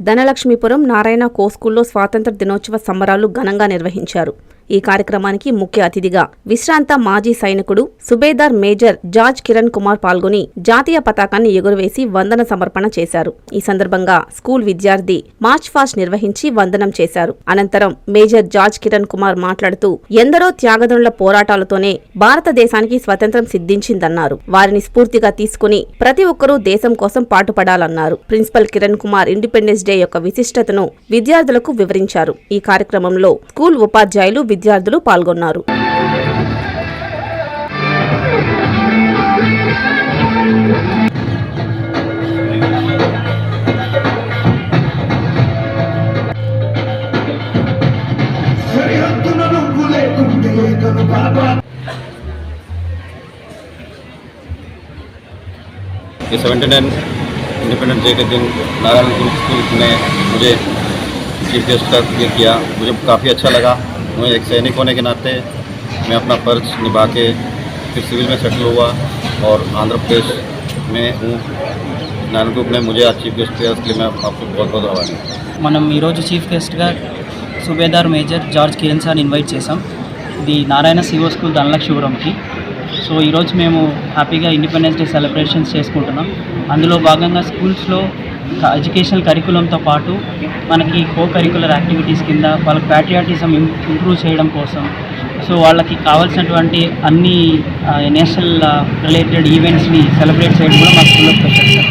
ధనలక్ష్మీపురం నారాయణ కోస్కూల్లో స్వాతంత్ర దినోత్సవ సంబరాలు ఘనంగా నిర్వహించారు. ఈ కార్యక్రమానికి ముఖ్య అతిథిగా విశ్రాంత మాజీ సైనికుడు సుబేదార్ మేజర్ జార్జ్ కిరణ్ కుమార్ పాల్గొని జాతీయ పతాకాన్ని ఎగురవేసి వందన సమర్పణ చేశారు. ఈ సందర్భంగా స్కూల్ విద్యార్థి మార్చ్ ఫాస్ట్ నిర్వహించి వందనం చేశారు. అనంతరం మేజర్ జార్జ్ కిరణ్ కుమార్ మాట్లాడుతూ ఎందరో త్యాగదనుల పోరాటాలతోనే భారతదేశానికి స్వతంత్రం సిద్ధించిందన్నారు. వారిని స్ఫూర్తిగా తీసుకుని ప్రతి ఒక్కరూ దేశం కోసం పాటుపడాలన్నారు. Principal Kiran Kumar independence day యొక్క విశిష్టతను విద్యార్థులకు వివరించారు. ఈ కార్యక్రమంలో స్కూల్ ఉపాధ్యాయులు విద్యార్థులు పాల్గొన్నారు సరిహద్దులను లేకుంటే కను బాబా ये सेवेंटी नाइन इंडिपेंडेंस डे के दिन नारायण स्कूल ने मुझे चीफ गेस्ट का ये किया मुझे काफ़ी अच्छा लगा मैं एक सैनिक होने के नाते मैं अपना फर्ज निभा के फिर सिविल में सेटल हुआ और आंध्र प्रदेश में हूँ नारायण ग्रुप ने मुझे आज चीफ गेस्ट किया इसके लिए मैं आपको बहुत बहुत आभारी हूँ మనం ఈరోజు చీఫ్ గెస్ట్గా సుబేదార్ మేజర్ జార్జ్ కిరణ్ సార్ని ఇన్వైట్ చేసాం ఇది నారాయణ సివో స్కూల్ ధనలక్ష్మీపురంకి సో ఈరోజు మేము హ్యాపీగా ఇండిపెండెన్స్ డే సెలబ్రేషన్స్ చేసుకుంటున్నాం అందులో భాగంగా స్కూల్స్లో ఎడ్యుకేషనల్ కరికులంతో పాటు మనకి కో కరికులర్ యాక్టివిటీస్ కింద వాళ్ళకి ప్యాట్రియాటిజం ఇంప్రూవ్ చేయడం కోసం. సో వాళ్ళకి కావాల్సినటువంటి అన్ని నేషనల్ రిలేటెడ్ ఈవెంట్స్ని సెలబ్రేట్ చేయడం కూడా మా స్కూల్లో special sir.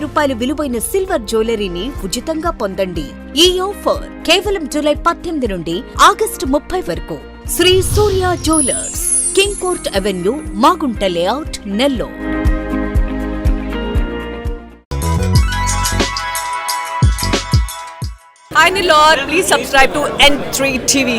రూపాయలు విలువైన సిల్వర్ జ్యువెలరీని ఉచితంగా పొందండి. ఈ ఆఫర్ కేవలం జూలై పద్దెనిమిది నుండి ఆగస్టు ముప్పై వరకు. Sri Surya jewellers King Court avenue Magunta layout Nellore. Hi Lord, please subscribe to N3 TV.